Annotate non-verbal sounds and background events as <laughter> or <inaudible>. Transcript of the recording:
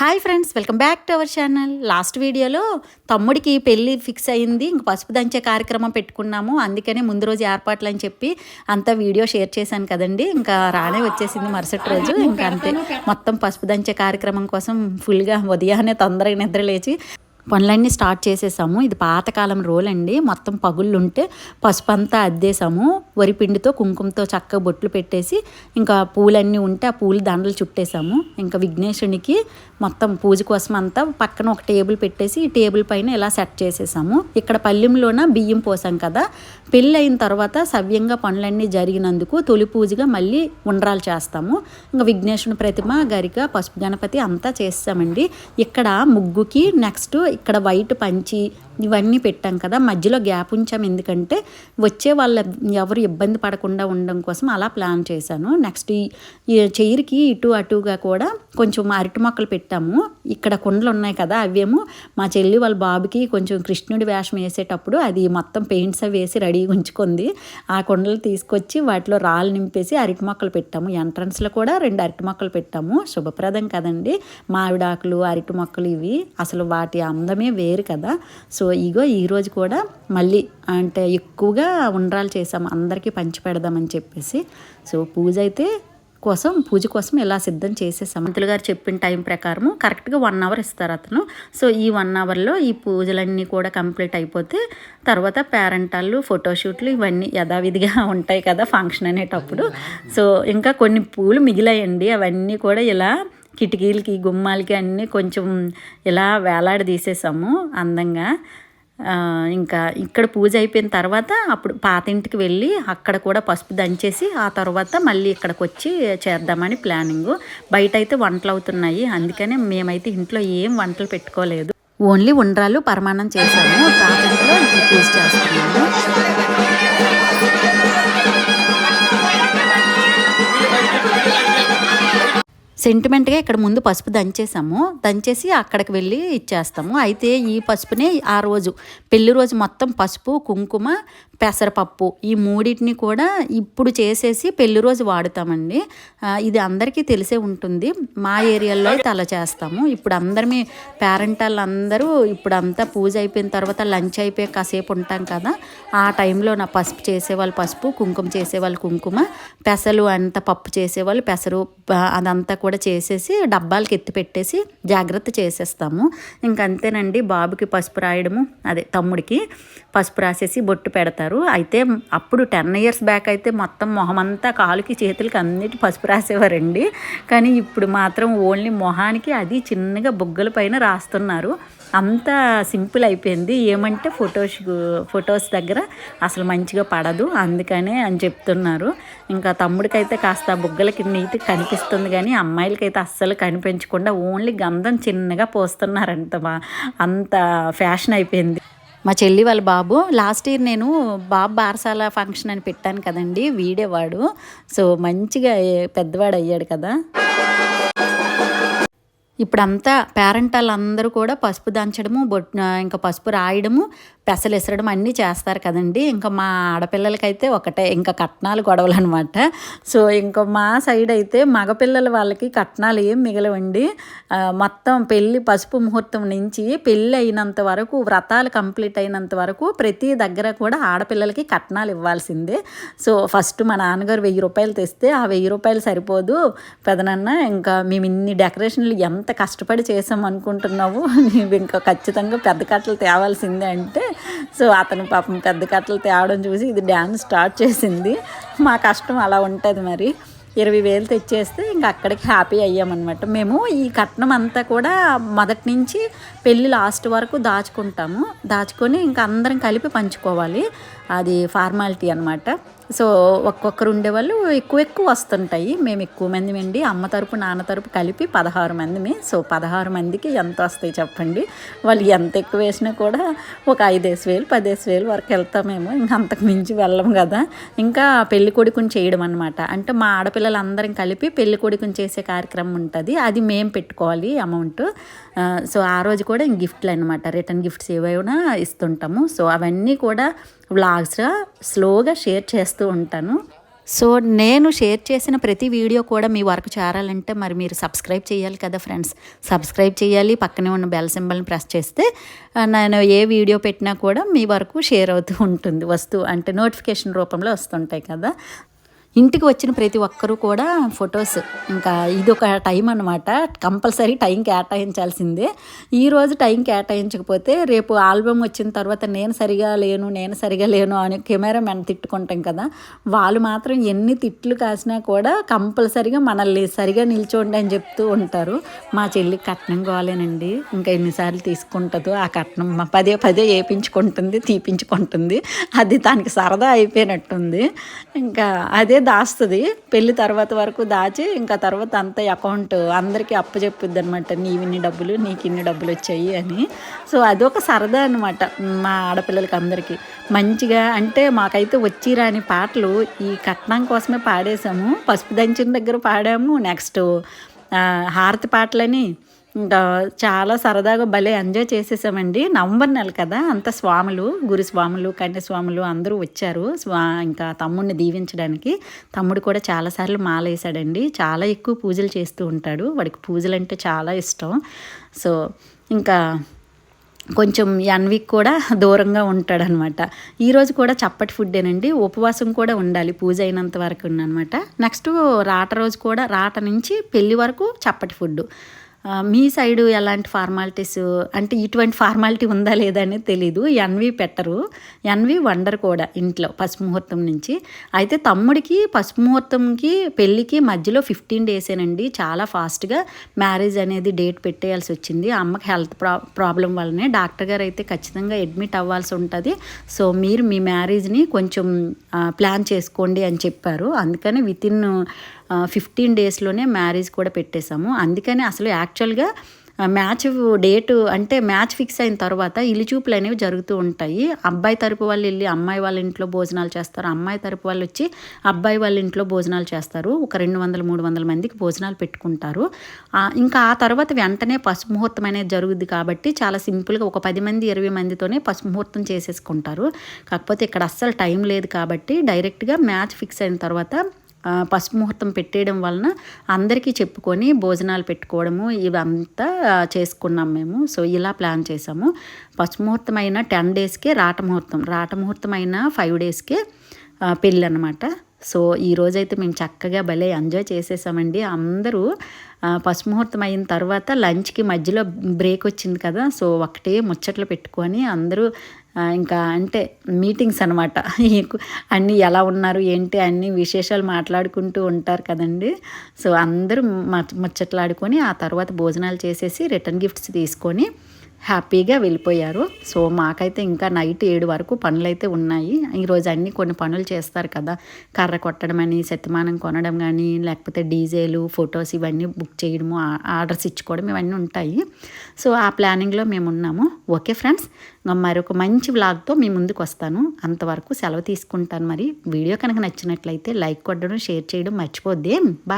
Hi friends welcome back to our channel last వీడియోలో తమ్ముడికి పెళ్ళి ఫిక్స్ అయింది. ఇంక పసుపు దంచే కార్యక్రమం పెట్టుకున్నాము. అందుకనే ముందు రోజు ఏర్పాట్లు అని చెప్పి అంతా వీడియో షేర్ చేశాను కదండి. ఇంకా రానే వచ్చేసింది మరుసటి రోజు. ఇంకా అంతే. మొత్తం పసుపు దంచే కార్యక్రమం కోసం ఫుల్గా ఉదయాన్నే తొందరగా నిద్ర లేచి పనులన్నీ స్టార్ట్ చేసేసాము. ఇది పాతకాలం రోల్ అండి. మొత్తం పగుళ్ళు ఉంటే పసుపు అంతా అద్దేసాము వరిపిండితో కుంకుమతో చక్కగా బొట్లు పెట్టేసి ఇంకా పూలన్నీ ఉంటే ఆ పూలు దండలు చుట్టేసాము. ఇంకా విఘ్నేశునికి మొత్తం పూజ కోసం అంతా పక్కన ఒక టేబుల్ పెట్టేసి ఈ టేబుల్ పైన ఇలా సెట్ చేసేసాము. ఇక్కడ పల్లెంలోన బియ్యం పోసాం కదా. పెళ్ళి అయిన తర్వాత సవ్యంగా పనులన్నీ జరిగినందుకు తొలి పూజగా మళ్ళీ ఉండ్రాలు చేస్తాము. ఇంకా విఘ్నేశుని ప్రతిమ గరిక పసుపు గణపతి అంతా చేస్తామండి. ఇక్కడ ముగ్గుకి నెక్స్ట్ ఇక్కడ వైట్ పంచి ఇవన్నీ పెట్టాం కదా మధ్యలో గ్యాప్ ఉంచాం. ఎందుకంటే వచ్చే వాళ్ళ ఎవరు ఇబ్బంది పడకుండా ఉండడం కోసం అలా ప్లాన్ చేశాను. నెక్స్ట్ ఈ చైర్కి ఇటు అటుగా కూడా కొంచెం అరటి మొక్కలు పెట్టాము. ఇక్కడ కుండలు ఉన్నాయి కదా అవేమో మా చెల్లి వాళ్ళ బాబుకి కొంచెం కృష్ణుడి వేషం వేసేటప్పుడు అది మొత్తం పెయింట్స్ అవి వేసి రెడీగా ఉంచుకుంది. ఆ కుండలు తీసుకొచ్చి వాటిలో రాళ్ళు నింపేసి అరటి మొక్కలు పెట్టాము. ఎంట్రన్స్లో కూడా రెండు అరటి మొక్కలు పెట్టాము. శుభప్రదం కదండి. మామిడాకులు అరటి మొక్కలు ఇవి అసలు వాటి అందమే వేరు కదా. సో ఇగో ఈరోజు కూడా మళ్ళీ అంటే ఎక్కువగా ఉండ్రాలు చేసాము అందరికీ పంచి పెడదామని చెప్పేసి. సో పూజ అయితే కోసం పూజ కోసం ఇలా సిద్ధం చేసేసాం? మంత్రులు గారు చెప్పిన టైం ప్రకారం కరెక్ట్గా వన్ అవర్ ఇస్తారు అతను. సో ఈ వన్ అవర్లో ఈ పూజలన్నీ కూడా కంప్లీట్ అయిపోతే తర్వాత పేరెంటాళ్ళు ఫోటోషూట్లు ఇవన్నీ యథావిధిగా <laughs> ఉంటాయి కదా ఫంక్షన్ అనేటప్పుడు. సో ఇంకా కొన్ని పూలు మిగిలాయండి. అవన్నీ కూడా ఇలా కిటికీలకి గుమ్మాలకి అన్నీ కొంచెం ఇలా వేలాడదీసేసాము అందంగా. ఇంకా ఇక్కడ పూజ అయిపోయిన తర్వాత అప్పుడు పాత ఇంటికి వెళ్ళి అక్కడ కూడా పసుపు దంచేసి ఆ తర్వాత మళ్ళీ ఇక్కడికి వచ్చి చేద్దామని ప్లానింగ్. బయట అయితే వంటలు అవుతున్నాయి. అందుకనే మేమైతే ఇంట్లో ఏం వంటలు పెట్టుకోలేదు. ఓన్లీ ఉండ్రాలు పరమాణం చేశాము. పాత ఇంట్లో పూజ చేస్తున్నాము. సెంటిమెంట్గా ఇక్కడ ముందు పసుపు దంచేసాము. దంచేసి అక్కడికి వెళ్ళి ఇచ్చేస్తాము. అయితే ఈ పసుపునే ఆ రోజు పెళ్ళి రోజు మొత్తం పసుపు కుంకుమ పెసరపప్పు ఈ మూడింటిని కూడా ఇప్పుడు చేసేసి పెళ్ళి రోజు వాడుతామండి. ఇది అందరికీ తెలిసే ఉంటుంది. మా ఏరియాలో అయితే అలా చేస్తాము. ఇప్పుడు అందరమే పేరెంట్ వాళ్ళందరూ ఇప్పుడు అంతా పూజ అయిపోయిన తర్వాత లంచ్ అయిపోయి కాసేపు ఉంటాం కదా. ఆ టైంలో నా పసుపు చేసేవాళ్ళు పసుపు కుంకుమ చేసేవాళ్ళు కుంకుమ పెసలు అంత పప్పు చేసేవాళ్ళు పెసరు అదంతా కూడా చేసేసి డబ్బాలకి ఎత్తి పెట్టేసి జాగ్రత్త చేసేస్తాము. ఇంకంతేనండి బాబుకి పసుపు రాయడము అదే తమ్ముడికి పసుపు రాసేసి బొట్టు పెడతారు. అయితే అప్పుడు టెన్ ఇయర్స్ బ్యాక్ అయితే మొత్తం మొహమంతా కాలుకి చేతులకి అన్నిటి పసుపు రాసేవారండి. కానీ ఇప్పుడు మాత్రం ఓన్లీ మొహానికి అది చిన్నగా బుగ్గల పైన రాస్తున్నారు. అంత సింపుల్ అయిపోయింది. ఏమంటే ఫొటోస్ ఫొటోస్ దగ్గర అసలు మంచిగా పడదు. అందుకనే అని చెప్తున్నారు. ఇంకా తమ్ముడికైతే కాస్త బుగ్గలకి నీటి కనిపిస్తుంది కానీ అమ్మాయిలకైతే అస్సలు కనిపించకుండా ఓన్లీ గంధం చిన్నగా పోస్తున్నారంట మా అంత ఫ్యాషన్ అయిపోయింది. మా చెల్లి వాళ్ళ బాబు లాస్ట్ ఇయర్ నేను బాబు బారసాల ఫంక్షన్ అని పెట్టాను కదండి వీడేవాడు. సో మంచిగా పెద్దవాడు అయ్యాడు కదా. ఇప్పుడంతా పేరెంట్ వాళ్ళందరూ కూడా పసుపు దంచడము బొట్ ఇంకా పసుపు రాయడము పెసలు ఎసరడం అన్నీ చేస్తారు కదండి. ఇంకా మా ఆడపిల్లలకైతే ఒకటే ఇంకా కట్నాలు గొడవలు అనమాట సో ఇంకా మా సైడ్ అయితే మగపిల్లల వాళ్ళకి కట్నాలు ఏం మిగలవండి. మొత్తం పెళ్ళి పసుపు ముహూర్తం నుంచి పెళ్ళి అయినంత వరకు వ్రతాలు కంప్లీట్ అయినంత వరకు ప్రతి దగ్గర కూడా ఆడపిల్లలకి కట్నాలు ఇవ్వాల్సిందే. సో ఫస్ట్ మా నాన్నగారు వెయ్యి రూపాయలు తెస్తే ఆ వెయ్యి రూపాయలు సరిపోదు. పెదనన్న ఇంకా మేము ఇన్ని డెకరేషన్లు ఎంత కష్టపడి చేసాం అనుకుంటున్నావు? <laughs> నీవు ఇంకా ఖచ్చితంగా పెద్ద కట్టలు తేవాల్సిందే అంటే సో అతను పాపం పెద్ద కట్టలు తేవడం చూసి ఇది డ్యాన్స్ స్టార్ట్ చేసింది. మా కష్టం అలా ఉంటుంది మరి. ఇరవై వేలు తెచ్చేస్తే ఇంకా అక్కడికి హ్యాపీ అయ్యామన్నమాట. మేము ఈ కట్నం అంతా కూడా మొదటి నుంచి పెళ్ళి లాస్ట్ వరకు దాచుకుంటాము. దాచుకొని ఇంకా అందరం కలిపి పంచుకోవాలి. అది ఫార్మాలిటీ అనమాట సో ఒక్కొక్కరు ఉండేవాళ్ళు ఎక్కువ ఎక్కువ వస్తుంటాయి. మేము ఎక్కువ మంది అండి. అమ్మ తరపు నాన్న తరపు కలిపి పదహారు మందిమే. సో పదహారు మందికి ఎంత వస్తాయి చెప్పండి. వాళ్ళు ఎంత ఎక్కువ వేసినా కూడా ఒక ఐదేసి వేలు పదేసి వేలు వరకు వెళ్తామేమో ఇంకా అంతకు మించి వెళ్ళం కదా. ఇంకా పెళ్ళి కొడుకుని చేయడం అనమాట అంటే మా ఆడపిల్లలందరం కలిపి పెళ్ళి కొడుకుని చేసే కార్యక్రమం ఉంటుంది. అది మేము పెట్టుకోవాలి అమౌంట్. సో ఆ రోజు కూడా గిఫ్ట్లు అనమాట రిటర్న్ గిఫ్ట్స్ ఏవైనా ఇస్తుంటాము. సో అవన్నీ కూడా వ్లాగ్స్గా స్లోగా షేర్ చేస్తూ ఉంటాను. సో నేను షేర్ చేసిన ప్రతి వీడియో కూడా మీ వరకు చేరాలంటే మరి మీరు సబ్స్క్రైబ్ చేయాలి కదా ఫ్రెండ్స్. సబ్స్క్రైబ్ చేయాలి పక్కనే ఉన్న బెల్ సింబల్ని ప్రెస్ చేస్తే నేను ఏ వీడియో పెట్టినా కూడా మీ వరకు షేర్ అవుతూ ఉంటుంది. వస్తూ అంటే నోటిఫికేషన్ రూపంలో వస్తుంటాయి కదా. ఇంటికి వచ్చిన ప్రతి ఒక్కరూ కూడా ఫొటోస్. ఇంకా ఇది ఒక టైం అనమాట కంపల్సరీ టైం కేటాయించాల్సిందే. ఈ రోజు టైం కేటాయించకపోతే రేపు ఆల్బమ్ వచ్చిన తర్వాత నేను సరిగా లేను నేను సరిగా లేను అని కెమెరామెన్ తిట్టుకుంటాం కదా. వాళ్ళు మాత్రం ఎన్ని తిట్లు కాసినా కూడా కంపల్సరీగా మనల్ని సరిగా నిల్చోండి అని చెప్తూ ఉంటారు. మా చెల్లి కట్నం కావాలేనండి. ఇంకా ఎన్నిసార్లు తీసుకుంటుందో ఆ కట్నం పదే పదే వేపించుకుంటుంది తీపించుకుంటుంది. అది దానికి సరదా అయిపోయినట్టుంది. ఇంకా అదే దాస్తుంది. పెళ్ళి తర్వాత వరకు దాచి ఇంకా తర్వాత అంత అకౌంట్ అందరికీ అప్పచెప్పిద్ది అనమాట నీవి ఇన్ని డబ్బులు నీకు ఇన్ని డబ్బులు వచ్చాయి అని. సో అదొక సరదా అనమాట మా ఆడపిల్లలకి అందరికీ. మంచిగా అంటే మాకైతే వచ్చి రాని పాటలు ఈ కట్నం కోసమే పాడేశాము. పసుపు దంచిన దగ్గర పాడాము. నెక్స్ట్ హారతి పాటలని ఇంకా చాలా సరదాగా భలే ఎంజాయ్ చేసేసామండి. నవంబర్ నెల కదా అంత స్వాములు గురుస్వాములు కన్యస్వాములు అందరూ వచ్చారు. స్వా ఇంకా తమ్ముడిని దీవించడానికి తమ్ముడు కూడా చాలాసార్లు మాల వేసాడండి చాలా ఎక్కువ పూజలు చేస్తూ ఉంటాడు. వాడికి పూజలు అంటే చాలా ఇష్టం. సో ఇంకా కొంచెం ఎన్విక్ కూడా దూరంగా ఉంటాడనమాట. ఈరోజు కూడా చప్పటి ఫుడ్డేనండి. ఉపవాసం కూడా ఉండాలి పూజ అయినంత వరకు అనమాట నెక్స్ట్ రాట రోజు కూడా రాట నుంచి పెళ్ళి వరకు చప్పటి ఫుడ్ మీ సైడు ఎలాంటి ఫార్మాలిటీస్? అంటే ఇటువంటి ఫార్మాలిటీ ఉందా లేదా అనేది తెలీదు. ఎన్వి పెట్టరు. ఎన్వి వండర్ కూడా ఇంట్లో పసుపు ముహూర్తం నుంచి. అయితే తమ్ముడికి పసుపు ముహూర్తంకి పెళ్ళికి మధ్యలో ఫిఫ్టీన్ డేసేనండి. చాలా ఫాస్ట్గా మ్యారేజ్ అనేది డేట్ పెట్టేయాల్సి వచ్చింది. అమ్మకి హెల్త్ ప్రా ప్రాబ్లం వల్లనే డాక్టర్ గారు అయితే ఖచ్చితంగా అడ్మిట్ అవ్వాల్సి ఉంటుంది. సో మీరు మీ మ్యారేజ్ని కొంచెం ప్లాన్ చేసుకోండి అని చెప్పారు. అందుకని విత్ ఇన్ ఫిఫ్టీన్ డేస్లోనే మ్యారేజ్ కూడా పెట్టేశాము. అందుకని అసలు యాక్చువల్గా మ్యాచ్ డేట్ అంటే మ్యాచ్ ఫిక్స్ అయిన తర్వాత ఇల్లు చూపులు అనేవి జరుగుతూ ఉంటాయి. అబ్బాయి తరపు వాళ్ళు వెళ్ళి అమ్మాయి వాళ్ళ ఇంట్లో భోజనాలు చేస్తారు. అమ్మాయి తరపు వాళ్ళు వచ్చి అబ్బాయి వాళ్ళ ఇంట్లో భోజనాలు చేస్తారు. ఒక రెండు వందల మూడు వందల మందికి భోజనాలు పెట్టుకుంటారు. ఇంకా ఆ తర్వాత వెంటనే పసుపు ముహూర్తం అనేది జరుగుద్ది కాబట్టి చాలా సింపుల్గా ఒక పది మంది ఇరవై మందితోనే పసుపు ముహూర్తం చేసేసుకుంటారు. కాకపోతే ఇక్కడ అస్సలు టైం లేదు కాబట్టి డైరెక్ట్గా మ్యాచ్ ఫిక్స్ అయిన తర్వాత పసుపు ముహూర్తం పెట్టేయడం వలన అందరికీ చెప్పుకొని భోజనాలు పెట్టుకోవడము ఇవంతా చేసుకున్నాం మేము. సో ఇలా ప్లాన్ చేసాము పసుపు ముహూర్తం అయిన టెన్ డేస్కే రాట ముహూర్తం. రాట ముహూర్తం అయిన ఫైవ్ డేస్కే పెళ్ళి అనమాట సో ఈ రోజైతే మేము చక్కగా భలే ఎంజాయ్ చేసేసామండి. అందరూ ఆ, పసుపు ముహూర్తం అయిన తర్వాత లంచ్కి మధ్యలో బ్రేక్ వచ్చింది కదా సో ఒకటే ముచ్చట్లు పెట్టుకొని అందరూ ఇంకా అంటే మీటింగ్స్ అనమాట అన్నీ ఎలా ఉన్నారు ఏంటి అన్ని విశేషాలు మాట్లాడుకుంటూ ఉంటారు కదండి. సో అందరూ ముచ్చట్లాడుకొని ఆ తర్వాత భోజనాలు చేసేసి రిటర్న్ గిఫ్ట్స్ తీసుకొని హ్యాపీగా వెళ్ళిపోయారు. సో మాకైతే ఇంకా నైట్ ఏడు వరకు పనులు అయితే ఉన్నాయి ఈరోజు అన్నీ కొన్ని పనులు చేస్తారు కదా. కర్ర కొట్టడం అని శతమానం కొనడం కానీ లేకపోతే డీజేలు ఫొటోస్ ఇవన్నీ బుక్ చేయడము ఆర్డర్స్ ఇచ్చుకోవడం ఇవన్నీ ఉంటాయి. సో ఆ ప్లానింగ్లో మేము ఉన్నాము. ఓకే ఫ్రెండ్స్ మరొక మంచి వ్లాగ్తో మీ ముందుకు వస్తాను. అంతవరకు సెలవు తీసుకుంటాను మరి. వీడియో కనుక నచ్చినట్లయితే లైక్ కొట్టడం షేర్ చేయడం మర్చిపోద్ది. బాయ్.